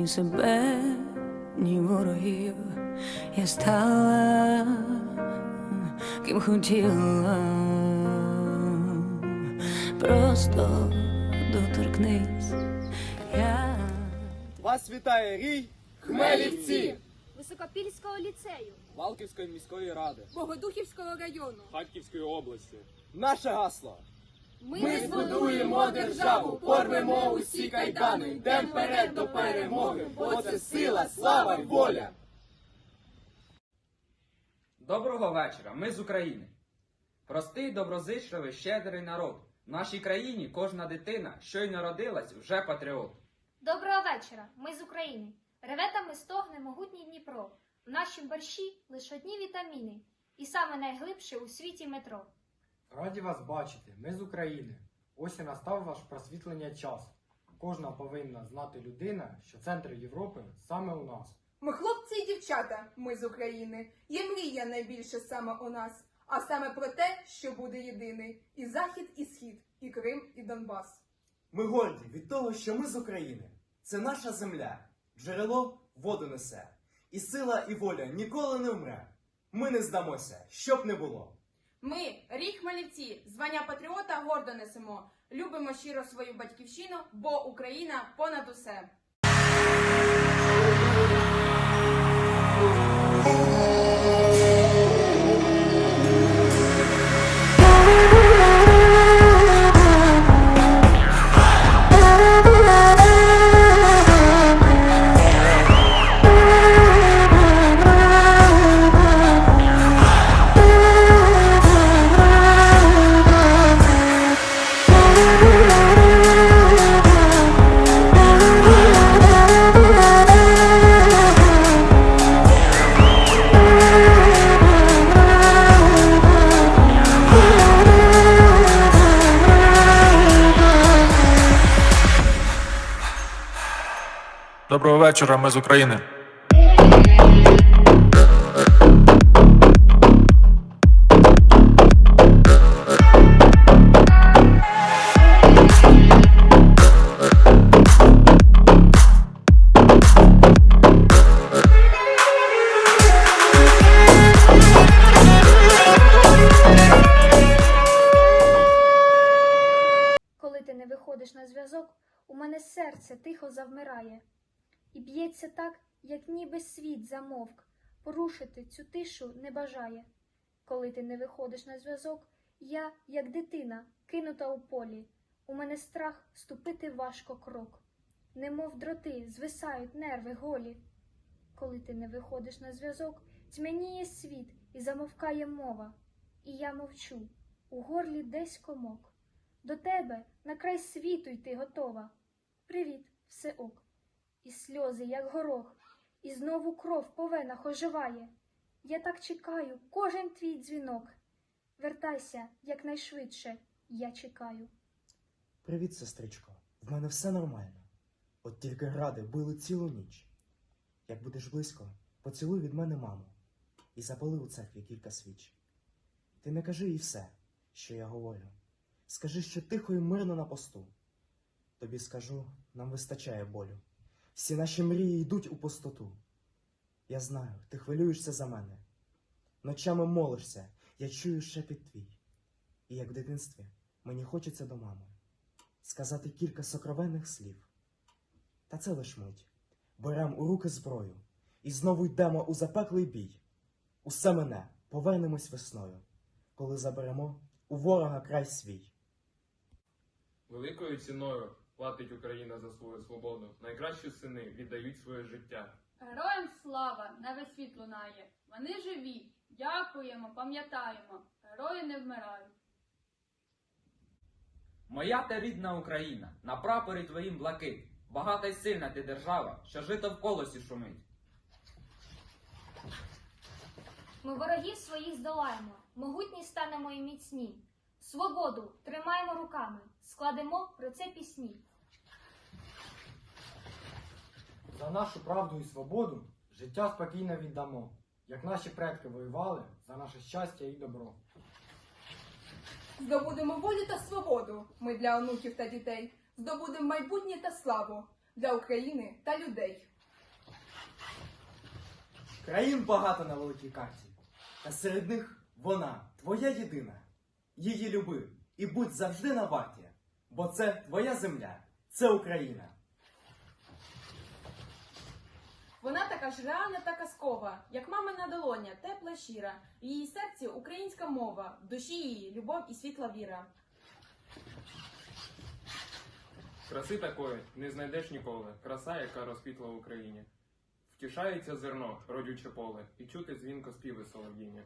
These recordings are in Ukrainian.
ні себе, ні ворогів. Я стала ким хотіла. Просто доторкнись. Я Вас вітає рій Хмелівці! Високопільського ліцею, Валківської міської ради, Богодухівського району. Харківської області. Наше гасло. Ми, збудуємо державу, порвемо усі кайдани, йдем вперед до перемоги, бо це сила, слава й воля. Доброго вечора, ми з України. Простий, доброзичливий, щедрий народ. В нашій країні кожна дитина, що й народилась, вже патріот. Доброго вечора. Ми з України. Реве та ми стогне могутній Дніпро. В нашім борщі лише одні вітаміни. І саме найглибше у світі метро. Раді вас бачити, ми з України. Ось і настав ваш просвітлення час. Кожна повинна знати людина, що центр Європи саме у нас. Ми хлопці і дівчата, ми з України. Є мрія найбільше саме у нас, а саме про те, що буде єдиний і захід, і схід, і Крим, і Донбас. Ми горді від того, що ми з України. Це наша земля. Джерело воду несе. І сила, і воля ніколи не вмре. Ми не здамося, щоб не було. Ми, рік Хмельівці, звання патріота гордо несемо. Любимо щиро свою батьківщину, бо Україна понад усе. Доброго вечора, ми з України. Коли ти не виходиш на зв'язок, у мене серце тихо завмирає. І б'ється так, як ніби світ замовк. Порушити цю тишу не бажає. Коли ти не виходиш на зв'язок, я, як дитина, кинута у полі. У мене страх ступити важко крок. Немов дроти, звисають нерви голі. Коли ти не виходиш на зв'язок, тьмяніє світ і замовкає мова. І я мовчу, у горлі десь комок. До тебе на край світу йти готова. Привіт, все ок. І сльози, як горох, і знову кров по венах оживає. Я так чекаю кожен твій дзвінок. Вертайся якнайшвидше, я чекаю. Привіт, сестричко. В мене все нормально. От тільки гради били цілу ніч. Як будеш близько, поцілуй від мене маму і запали у церкві кілька свіч. Ти не кажи їй все, що я говорю. Скажи, що тихо і мирно на посту. Тобі скажу, нам вистачає болю. Всі наші мрії йдуть у пустоту. Я знаю, ти хвилюєшся за мене. Ночами молишся, я чую шепіт твій. І як в дитинстві мені хочеться до мами сказати кілька сокровенних слів. Та це лиш мить. Берем у руки зброю і знову йдемо у запеклий бій. Усе мене повернемось весною, коли заберемо у ворога край свій. Великою ціною платить Україна за свою свободу. Найкращі сини віддають своє життя. Героям слава на весь світ лунає. Вони живі. Дякуємо, пам'ятаємо. Герої не вмирають. Моя та рідна Україна, на прапорі твоїм блакит. Багата й сильна ти держава, що жито в колосі шумить. Ми ворогів своїх здолаємо, могутні станемо і міцні. Свободу тримаємо руками, складемо про це пісні. За нашу правду і свободу життя спокійно віддамо, як наші предки воювали за наше щастя і добро. Здобудемо волю та свободу. Ми для онуків та дітей. Здобудемо майбутнє та славу. для України та людей. Країн багато на великій карті, та серед них вона, твоя єдина. Її люби і будь завжди на варті, бо це твоя земля, це Україна. Вона така ж реальна та казкова, як мамина долоня, тепла щира. В її серці українська мова, в душі її любов і світла віра. Краси такої не знайдеш ніколи. Краса, яка розквітла в Україні. Втішається зерно, родюче поле, і чути дзвінко співи солов'їні.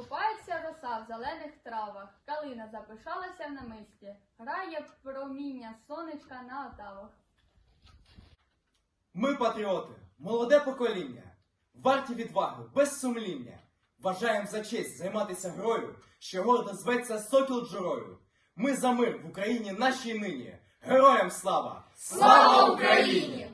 Купається роса в зелених травах, калина запишалася в намисті, грає проміння сонечка на отавах. Ми патріоти, молоде покоління, варті відваги, без сумління. Вважаємо за честь займатися грою, що гордо зветься сокіл джурою. Ми за мир в Україні нашій нині. Героям слава! Слава Україні!